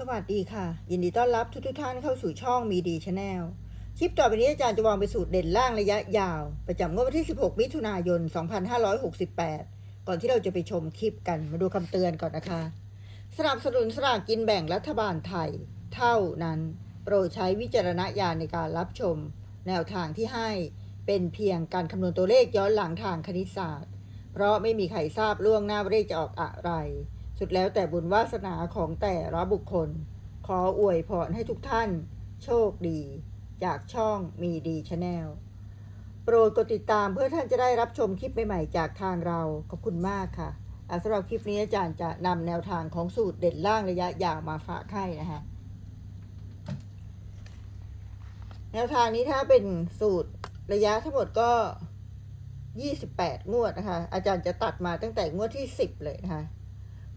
สวัสดีค่ะ ยินดีต้อนรับทุกทุกท่านเข้าสู่ช่องมีดีชาแนลคลิปต่อไปนี้อาจารย์จะวางไปสูตรเด่นล่างระยะยาว ประจำงวดวันที่ 16 มิถุนายน 2568 ก่อนที่เราจะไปชมคลิปกันมาดูคำเตือนก่อนนะคะ สนับสนุนสลากกินแบ่งรัฐบาลไทย เท่านั้น โปรดใช้วิจารณญาณในการรับชม แนวทางที่ให้เป็นเพียงการคำนวณตัวเลขย้อนหลังทางคณิตศาสตร์ เพราะไม่มีใครทราบล่วงหน้าว่าเลขจะออกอะไร สุดแล้วแต่บุญวาสนาของแต่ละบุคคล ขออวยพรให้ทุกท่าน โชคดี จากช่องมีดีชาแนลโปรดกดติดตามเพื่อท่านจะได้รับชมคลิปใหม่ๆจากทางเรา ขอบคุณมากค่ะอสำหรับคลิปนี้อาจารย์จะนำแนวทางของสูตรเด่นล่างระยะยาวมาฝากให้นะคะแนวทางนี้ถ้าเป็นสูตรระยะทั้งหมดก็ 28 งวดนะคะ อาจารย์จะตัดมาตั้งแต่งวดที่ 10 เลยนะคะ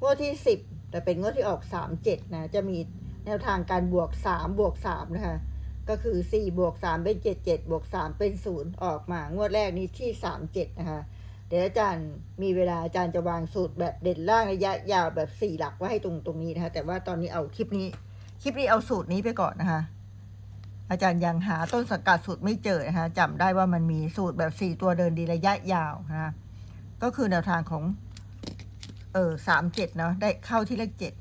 งวดที่10แต่เป็นงวดที่ออก37นะ จะมีแนวทางการบวก3บวก3นะคะ ก็คือ4บวก3เป็น7 7บวก3เป็น0ออกมางวดแรกนี้ที่37นะคะ เดี๋ยวอาจารย์มีเวลาอาจารย์จะวางสูตรแบบเด่นล่างระยะยาวแบบ4หลักไว้ให้ตรงตรงนี้นะคะ แต่ว่าตอนนี้เอาคลิปนี้ คลิปนี้เอาสูตรนี้ไปก่อนนะคะอาจารย์ยังหาต้นสังกัดสูตรไม่เจอนะคะจำได้ว่ามันมีสูตรแบบสี่ตัวเดินดีระยะยาวนะคะก็คือแนวทางของ เออสามเจ็ดเนาะได้เข้าที่เลขเจ็ด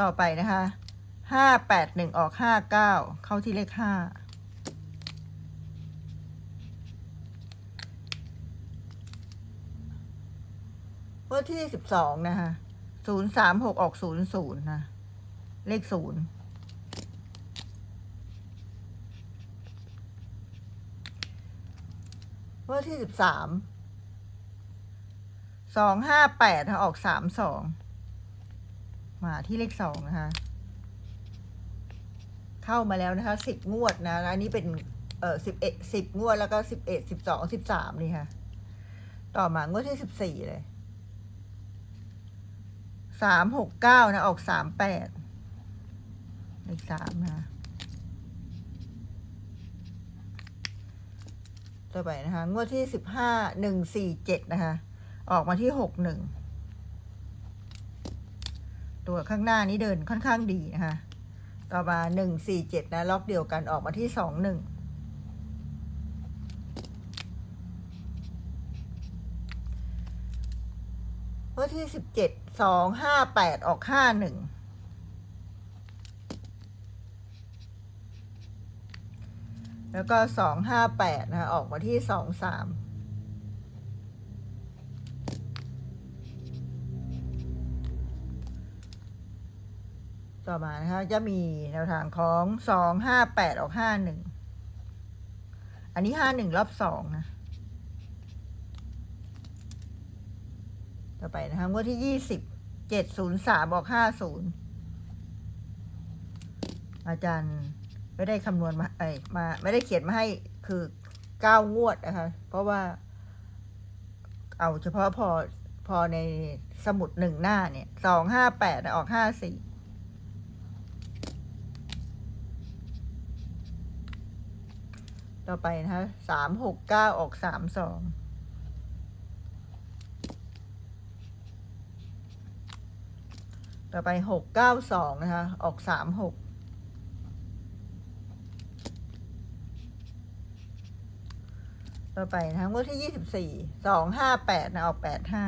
ต่อไปนะคะห้าแปดหนึ่งออกห้าเก้าเข้าที่เลขห้าวันที่สิบสองนะคะศูนย์สามหกออกศูนย์ศูนย์นะเลขศูนย์เมื่อที่สิบสาม สองห้าแปดออกสามสองมาที่เลขสองนะคะ เข้ามาแล้วนะคะสิบงวดนะแล้วอันนี้เป็นเออสิบเอ็ดสิบงวดแล้วก็สิบเอ็ดสิบสองสิบสามนี่ค่ะ ต่อมางวดที่สิบสี่เลยสามหกเก้านะ ออกสามแปดเลขสามนะคะต่อไปนะคะ งวดที่สิบห้าหนึ่งสี่เจ็ดนะคะ ออกมาที่หกหนึ่งตัวข้างหน้านี้เดินค่อนข้างดีนะคะต่อมาหนึ่งสี่เจ็ดนะล็อกเดียวกันออกมาที่สองหนึ่งงวดที่สิบเจ็ดสองห้าแปดออกห้าหนึ่งแล้วก็สองห้าแปดนะคะออกมาที่สองสาม ต่อมานะคะจะมีแนวทางของสองห้าแปดออกห้าหนึ่งอันนี้ห้าหนึ่งรอบสองนะ ต่อไปนะคะงวดที่ยี่สิบเจ็ดศูนย์สามออกห้าศูนย์อาจารย์ไม่ได้คำนวณมาไอมาไม่ได้เขียนมาให้คือเก้างวดนะคะ เพราะว่า เอาเฉพาะพอพอในสมุดหนึ่งหน้าเนี่ยสองห้าแปดออกห้าสี่ ต่อไปนะคะสามหกเก้าออกสามสองต่อไปหกเก้าสองนะคะ ออกสามหกต่อไปนะคะงวดที่ยี่สิบสี่สองห้าแปดนะออกแปดห้า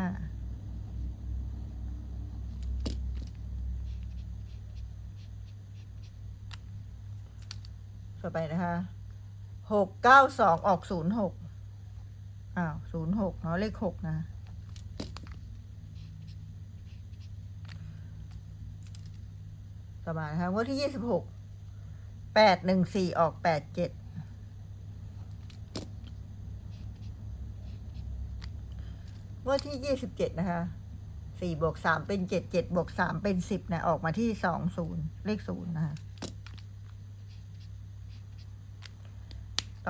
ต่อไปนะคะ หกเก้าสองออกศูนย์หกอ้าวศูนย์หกเนาะเลขหกนะต่อมานะคะงวดที่ยี่สิบหกแปดหนึ่งสี่ออกแปดเจ็ดงวดที่ยี่สิบเจ็ดนะคะสี่บวกสามเป็นเจ็ดเจ็ดบวกสามเป็นสิบนะ ออกมาที่สองศูนย์เลขศูนย์นะคะ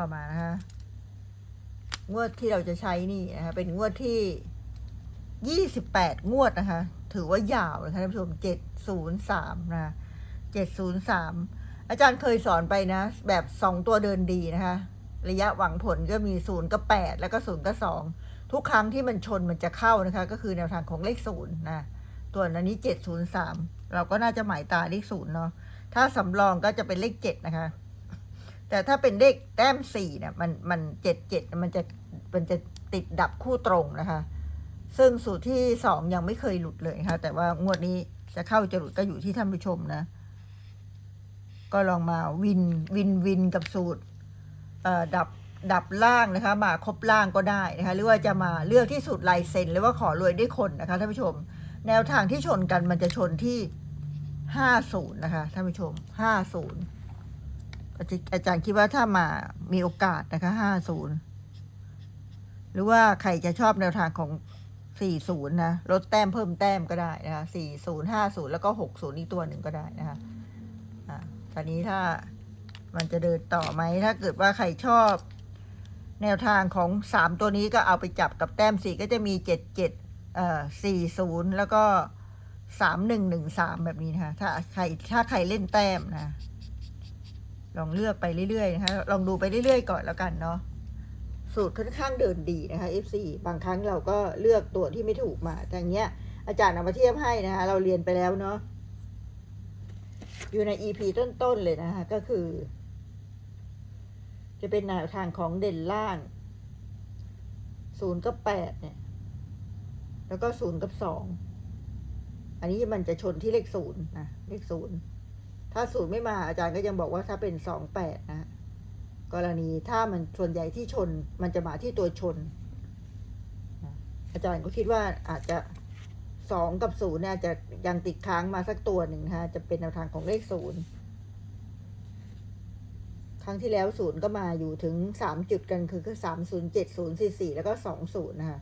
ต่อมานะคะงวดที่เราจะใช้นี่นะคะเป็นงวดที่ยี่สิบแปดงวดนะคะ ถือว่ายาวนะคะท่านผู้ชมเจ็ดศูนย์สามนะเจ็ดศูนย์สามอาจารย์เคยสอนไปนะ แบบสองตัวเดินดีนะคะ ระยะหวังผลก็มีศูนย์กับแปดแล้วก็ศูนย์กับสองทุกครั้งที่มันชนมันจะเข้านะคะ ก็คือแนวทางของเลขศูนย์นะส่วนันนี้เจ็ดศูนย์สามเราก็น่าจะหมายตาเลขศูนย์เนาะถ้าสำรองก็จะเป็นเลขเจ็ดนะคะ แต่ถ้าเป็นเลขแต้มสี่เนี่ยมันมันเจ็ดเจ็ดมันจะมันจะติดดับคู่ตรงนะคะ ซึ่งสูตรที่สองยังไม่เคยหลุดเลยนะคะแต่ว่างวดนี้จะเข้าจะหลุดก็อยู่ที่ท่านผู้ชมนะ ก็ลองมาวินวินวินกับสูตรเอ่อดับดับล่างนะคะ มาครบล่างก็ได้นะคะ หรือว่าจะมาเลือกที่สูตรลายเซ็นหรือว่าขอรวยด้วยคนนะคะท่านผู้ชม แนวทางที่ชนกันมันจะชนที่ห้าศูนย์นะคะท่านผู้ชมห้าศูนย์ อาจารย์คิดว่าถ้ามามีโอกาสนะคะห้าศูนย์หรือว่าใครจะชอบแนวทางของสี่ศูนย์นะลดแต้มเพิ่มแต้มก็ได้นะคะสี่ศูนย์ห้าศูนย์แล้วก็หกศูนย์อีกตัวหนึ่งก็ได้นะคะอะตอนนี้ถ้ามันจะเดินต่อไหมถ้าเกิดว่าใครชอบ แนวทางของสามตัวนี้ก็เอาไปจับกับแต้มสี่ก็จะมีเจ็ดเจ็ดเอ่อสี่ศูนย์แล้วก็สามหนึ่งหนึ่งสามแบบนี้นะคะถ้าใครถ้าใครเล่นแต้มนะ ลองเลือกไปเรื่อยๆนะคะ ลองดูไปเรื่อยๆก่อนแล้วกันเนาะ สูตรค่อนข้างเดินดีนะคะ F4 บางครั้งเราก็เลือกตัวที่ไม่ถูกมา แต่อย่างเงี้ย อาจารย์เอามาเทียบให้นะคะ เราเรียนไปแล้วเนาะ อยู่ใน EP ต้นๆเลยนะคะ ก็คือ จะเป็นแนวทางของเด่นล่างศูนย์กับแปดเนี่ย แล้วก็ศูนย์กับสอง อันนี้มันจะชนที่เลขศูนย์นะ เลขศูนย์ ถ้าศูนย์ไม่มาอาจารย์ก็ยังบอกว่าถ้าเป็นสองแปดนะกรณีถ้ามันส่วนใหญ่ที่ชน มันจะมาที่ตัวชน อาจารย์ก็คิดว่าอาจจะสองกับศูนย์เนี่ยจะยังติดค้างมาสักตัวหนึ่งนะคะจะเป็นแนวทางของเลขศูนย์ครั้งที่แล้วศูนย์ก็มาอยู่ถึงสามจุดกันคือคือสามศูนย์เจ็ดศูนย์สี่สี่แล้วก็สองศูนย์นะคะ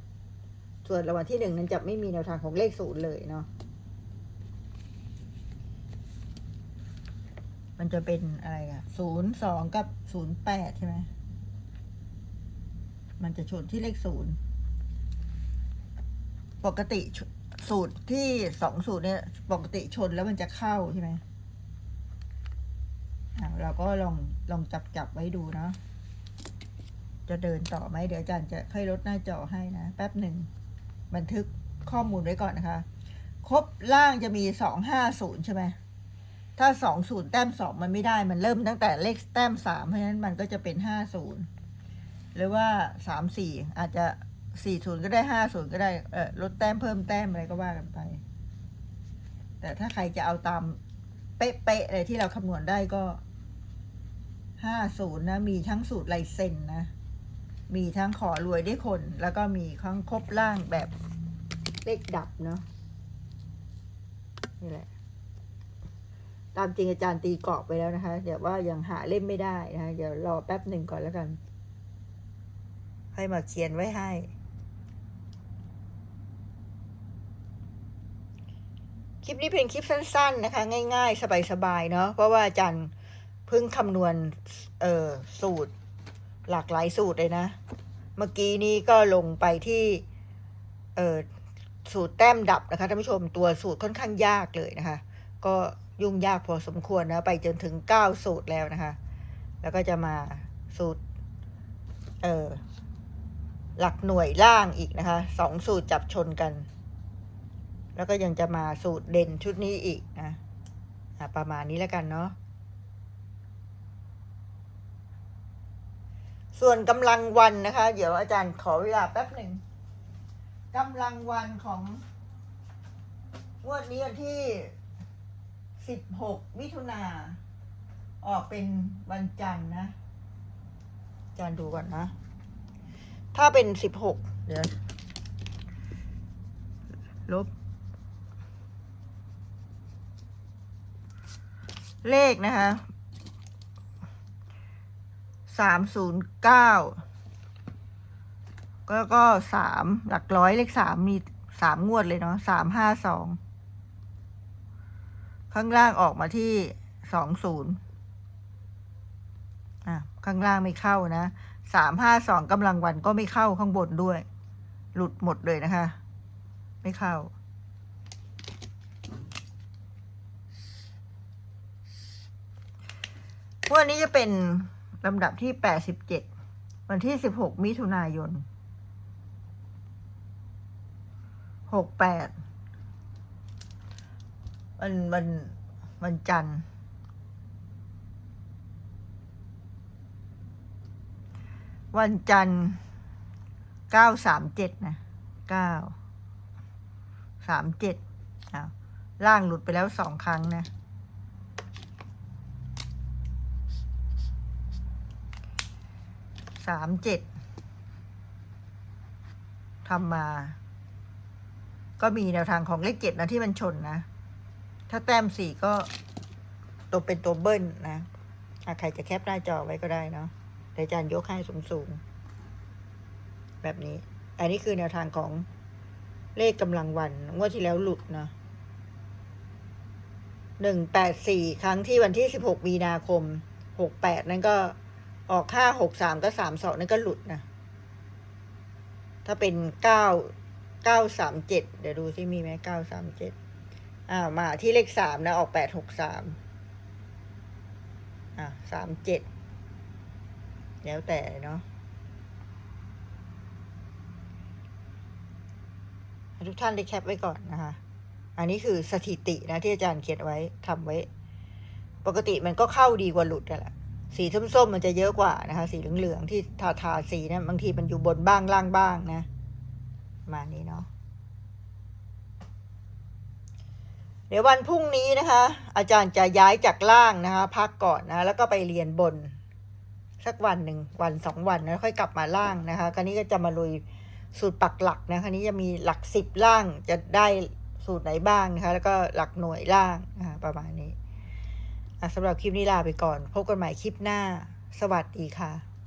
ส่วนรางวัลที่หนึ่งนั้นจะไม่มีแนวทางของเลขศูนย์เลยเนาะ มันจะเป็นอะไรอะศูนย์สองกับศูนย์แปดใช่ไหม มันจะชนที่เลขศูนย์ ปกติสูตรที่สองสูตรเนี่ย ปกติชนแล้วมันจะเข้าใช่ไหม เราก็ลองลองจับจับไว้ดูเนาะ จะเดินต่อไหม เดี๋ยวอาจารย์จะค่อยลดหน้าจอให้นะ แป๊บหนึ่ง บันทึกข้อมูลไว้ก่อนนะคะ ครบล่างจะมีสองห้าศูนย์ใช่ไหม ถ้าสองศูนย์แต้มสองมันไม่ได้มันเริ่มตั้งแต่เลขแต้มสามเพราะฉะนั้นมันก็จะเป็นห้าศูนย์หรือว่าสามสี่อาจจะสี่ศูนย์ก็ได้ห้าศูนย์ก็ได้เออลดแต้มเพิ่มแต้มอะไรก็ว่ากันไป แต่ถ้าใครจะเอาตามเป๊ะๆเลยที่เราคำนวณได้ก็ห้าศูนย์นะ มีทั้งสูตรลายเซ็นนะ มีทั้งขอรวยได้คน แล้วก็มีทั้งครบล่างแบบเลขดับเนาะนี่แหละ ตามจริงอาจารย์ตีกรอบไปแล้วนะคะ เดี๋ยวว่ายังหาเล่มไม่ได้นะคะเดี๋ยวรอแป๊บหนึ่งก่อนแล้วกัน ให้มาเขียนไว้ให้ คลิปนี้เป็นคลิปสั้น ๆ นะคะ ง่าย ๆ สบายๆเนาะเพราะว่าอาจารย์เพิ่งคำนวณเออสูตร หลากหลายสูตรเลยนะ เมื่อกี้นี้ก็ลงไปที่เออสูตรแต้มดับนะคะท่านผู้ชมตัวสูตรค่อนข้างยากเลยนะคะ ก็ ยุ่งยากพอสมควรนะไปจนถึงเก้าสูตรแล้วนะคะ แล้วก็จะมาสูตร เออหลักหน่วยล่างอีกนะคะสองสูตรจับชนกัน แล้วก็ยังจะมาสูตรเด่นชุดนี้อีกนะประมาณนี้แล้วกันเนาะส่วนกำลังวันนะคะ เดี๋ยวอาจารย์ขอเวลาแป๊บหนึ่งกำลังวันของงวดนี้ที่ สิบหกมิถุนาออกเป็นวันจันทร์นะจารย์ดูก่อนนะ ถ้าเป็นสิบหกเดี๋ยวลบ เลขนะคะสามศูนย์เก้าแล้วก็สามหลักร้อยเลขสามมีสามงวดเลยเนาะสามห้าสอง ข้างล่างออกมาที่สองศูนย์อะข้างล่างไม่เข้านะสามห้าสองกำลังวันก็ไม่เข้าข้างบนด้วย หลุดหมดเลยนะคะ ไม่เข้าวันนี้จะเป็นลำดับที่แปดสิบเจ็ดวันที่สิบหกมิถุนายนหกแปด วันวันวันจันทร์วันจันทร์เก้าสามเจ็ดนะเก้าสามเจ็ดอ้าวล่างหลุดไปแล้วสองครั้งนะ สามเจ็ดทำมา ก็มีแนวทางของเลขเจ็ดนะที่มันชนนะ ถ้าแต้มสี่ก็ตัวเป็นตัวเบิ้ลนะอะใครจะแคปหน้าจอไว้ก็ได้เนาะเดี๋ยวอาจารย์ยกให้สูงๆแบบนี้ อันนี้คือแนวทางของเลขกำลังวันงวดที่แล้วหลุดเนาะหนึ่งแปดสี่ครั้งที่วันที่สิบหกมีนาคมหกแปดนั่นก็ออกห้าหกสามก็สามสองนั่นก็หลุดนะถ้าเป็นเก้าเก้าสามเจ็ดเดี๋ยวดูซิมีไหมเก้าสามเจ็ด อ่ามาที่เลขสามนะ ออกแปดหกสามอ่าสามเจ็ดแล้วแต่เนาะทุกท่านได้แคปไว้ก่อนนะคะ อันนี้คือสถิตินะที่อาจารย์เขียนไว้ทำไว้ ปกติมันก็เข้าดีกว่าหลุดนั่นแหละสีส้มๆมันจะเยอะกว่านะคะ สีเหลืองๆที่ทาทาสีนะบางทีมันอยู่บนบ้างล่างบ้างนะ มานี้เนาะ เดี๋ยววันพรุ่งนี้นะคะ อาจารย์จะย้ายจากล่างนะคะ พักก่อนนะ แล้วก็ไปเรียนบน สักวันหนึ่งวันสองวันแล้วค่อยกลับมาล่างนะคะ คราวนี้ก็จะมาลุยสูตรปักหลักนะคราวนี้จะมีหลักสิบล่างจะได้สูตรไหนบ้างนะคะ แล้วก็หลักหน่วยล่างนะคะประมาณนี้สำหรับคลิปนี้ลาไปก่อน พบกันใหม่คลิปหน้า สวัสดีค่ะ